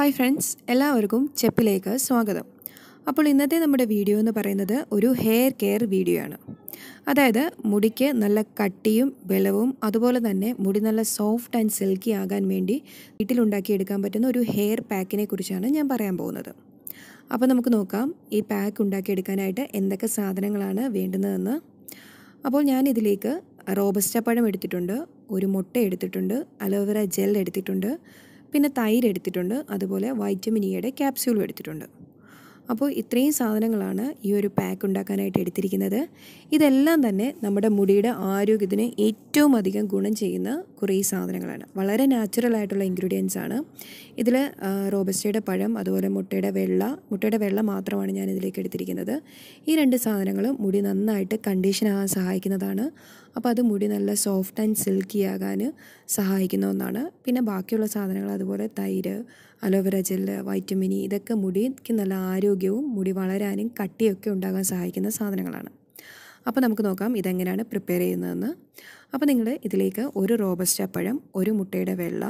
Hi friends എല്ലാവർക്കും ചെപ്പിലേക്ക് സ്വാഗതം. അപ്പോൾ ഇന്നത്തെ നമ്മുടെ വീഡിയോ എന്ന് പറയുന്നത് ഒരു ഹെയർ കെയർ വീഡിയോ ആണ്. അതായത് മുടിക്ക് നല്ല കട്ടിയും ബലവും അതുപോലെ തന്നെ മുടി നല്ല സോഫ്റ്റ് ആൻഡ് സിൽക്കി ആകാൻ വേണ്ടി വീട്ടിലുണ്ടാക്കിയെടുക്കാൻ പറ്റുന്ന ഒരു ഹെയർ പാക്കിനെ കുറിച്ചാണ് ഞാൻ പറയാൻ പോകുന്നത്. അപ്പോൾ നമുക്ക് നോക്കാം ഈ പാക്ക് ഉണ്ടാക്കിയെടുക്കാനായിട്ട് എന്തൊക്കെ സാധനങ്ങളാണ് വേണ്ടുന്നതെന്ന്. അപ്പോൾ ഞാൻ ഇതിലേക്ക് റോബസ്റ്റ പഴം എടുത്തിട്ടുണ്ട് ഒരു മുട്ട എടുത്തിട്ടുണ്ട് അലോവേറ ജെൽ എടുത്തിട്ടുണ്ട് പിന്നെ തൈര് എടുത്തിട്ടുണ്ട്. അതുപോലെ വൈറ്റമിൻ ഇയുടെ ക്യാപ്സ്യൂളും എടുത്തിട്ടുണ്ട്. അപ്പോൾ ഇത്രയും സാധനങ്ങളാണ് ഈ ഒരു പാക്ക് ഉണ്ടാക്കാനായിട്ട് എടുത്തിരിക്കുന്നത്. ഇതെല്ലാം തന്നെ നമ്മുടെ മുടിയുടെ ആരോഗ്യത്തിന് ഏറ്റവും അധികം ഗുണം ചെയ്യുന്ന കുറേ സാധനങ്ങളാണ്. വളരെ നാച്ചുറൽ ആയിട്ടുള്ള ഇൻഗ്രീഡിയൻസ് ആണ്. ഇതിൽ റോബസ്റ്റയുടെ പഴം അതുപോലെ മുട്ടയുടെ വെള്ള മുട്ടയുടെ വെള്ള മാത്രമാണ് ഞാൻ ഇതിലേക്ക് എടുത്തിരിക്കുന്നത്. ഈ രണ്ട് സാധനങ്ങളും മുടി നന്നായിട്ട് കണ്ടീഷൻ ആകാൻ സഹായിക്കുന്നതാണ്. അപ്പോൾ അത് മുടി നല്ല സോഫ്റ്റ് ആൻഡ് സിൽക്കി ആകാൻ സഹായിക്കുന്ന ഒന്നാണ്. പിന്നെ ബാക്കിയുള്ള സാധനങ്ങൾ അതുപോലെ തൈര് അലോവേര ജെല്ല് വൈറ്റമിനി ഇതൊക്കെ മുടിക്ക് നല്ല ആരോഗ്യവും മുടി വളരാനും കട്ടിയൊക്കെ ഉണ്ടാകാൻ സഹായിക്കുന്ന സാധനങ്ങളാണ്. അപ്പോൾ നമുക്ക് നോക്കാം ഇതെങ്ങനെയാണ് പ്രിപ്പയർ ചെയ്യുന്നതെന്ന്. അപ്പോൾ നിങ്ങൾ ഇതിലേക്ക് ഒരു റോബസ്റ്റ പഴം ഒരു മുട്ടയുടെ വെള്ള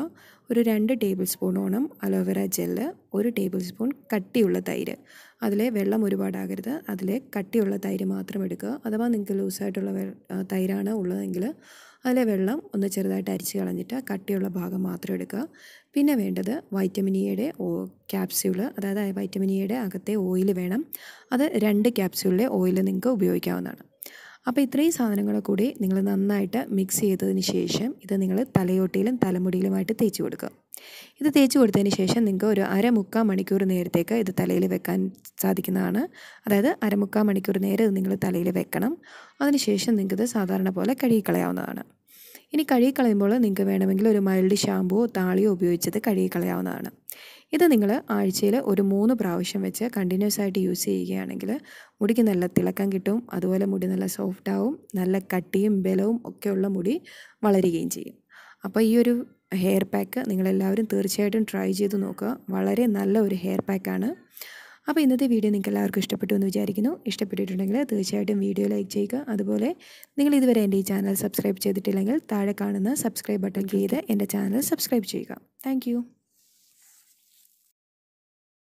ഒരു രണ്ട് ടേബിൾ സ്പൂണോളം അലോവേറ ജെല്ല് ഒരു ടേബിൾ സ്പൂൺ കട്ടിയുള്ള തൈര്. അതിലെ വെള്ളം ഒരുപാടാകരുത്. അതിലെ കട്ടിയുള്ള തൈര് മാത്രം എടുക്കുക. അഥവാ നിങ്ങൾക്ക് ലൂസായിട്ടുള്ള തൈരാണ് ഉള്ളതെങ്കിൽ അതിലെ വെള്ളം ഒന്ന് ചെറുതായിട്ട് അരിച്ച് കളഞ്ഞിട്ട് കട്ടിയുള്ള ഭാഗം മാത്രം എടുക്കുക. പിന്നെ വേണ്ടത് വൈറ്റമിൻ ഇയുടെ ക്യാപ്സ്യൂൾ അതായത് വൈറ്റമിൻ ഇയുടെ അകത്തെ ഓയിൽ വേണം. അത് രണ്ട് ക്യാപ്സ്യൂളിലെ ഓയിൽ നിങ്ങൾക്ക് ഉപയോഗിക്കാവുന്നതാണ്. അപ്പോൾ ഇത്രയും സാധനങ്ങൾ കൂടി നിങ്ങൾ നന്നായിട്ട് മിക്സ് ചെയ്തതിന് ശേഷം ഇത് നിങ്ങൾ തലയോട്ടിയിലും തലമുടിയിലുമായിട്ട് തേച്ച് കൊടുക്കുക. ഇത് തേച്ച് കൊടുത്തതിന് ശേഷം നിങ്ങൾക്ക് ഒരു അരമുക്കാൽ മണിക്കൂർ നേരത്തേക്ക് ഇത് തലയിൽ വെക്കാൻ സാധിക്കുന്നതാണ്. അതായത് അരമുക്കാൽ മണിക്കൂർ നേരം ഇത് നിങ്ങൾ തലയിൽ വെക്കണം. അതിനുശേഷം നിങ്ങൾക്കിത് സാധാരണ പോലെ കഴുകിക്കളയാവുന്നതാണ്. ഇനി കഴുകിക്കളയുമ്പോൾ നിങ്ങൾക്ക് വേണമെങ്കിൽ ഒരു മൈൽഡ് ഷാമ്പുവോ താളിയോ ഉപയോഗിച്ചത് കഴുകിക്കളയാവുന്നതാണ്. ഇത് നിങ്ങൾ ആഴ്ചയിൽ ഒരു മൂന്ന് പ്രാവശ്യം വെച്ച് കണ്ടിന്യൂസ് ആയിട്ട് യൂസ് ചെയ്യുകയാണെങ്കിൽ മുടിക്ക് നല്ല തിളക്കം കിട്ടും അതുപോലെ മുടി നല്ല സോഫ്റ്റ് ആവും നല്ല കട്ടിയും ബലവും ഒക്കെയുള്ള മുടി വളരുകയും ചെയ്യും. അപ്പോൾ ഈ ഒരു ഹെയർ പാക്ക് നിങ്ങളെല്ലാവരും തീർച്ചയായിട്ടും ട്രൈ ചെയ്ത് നോക്കുക. വളരെ നല്ല ഒരു ഹെയർ പാക്കാണ് അപ്പോൾ ഇന്നത്തെ വീഡിയോ നിങ്ങൾക്ക് എല്ലാവർക്കും ഇഷ്ടപ്പെട്ടു എന്ന് വിചാരിക്കുന്നു. ഇഷ്ടപ്പെട്ടിട്ടുണ്ടെങ്കിൽ തീർച്ചയായിട്ടും വീഡിയോ ലൈക്ക് ചെയ്യുക. അതുപോലെ നിങ്ങൾ ഇതുവരെ എന്റെ ഈ ചാനൽ സബ്സ്ക്രൈബ് ചെയ്തിട്ടില്ലെങ്കിൽ താഴെ കാണുന്ന സബ്സ്ക്രൈബ് ബട്ടൺ ചെയ്ത് എന്റെ ചാനൽ സബ്സ്ക്രൈബ് ചെയ്യുക. താങ്ക്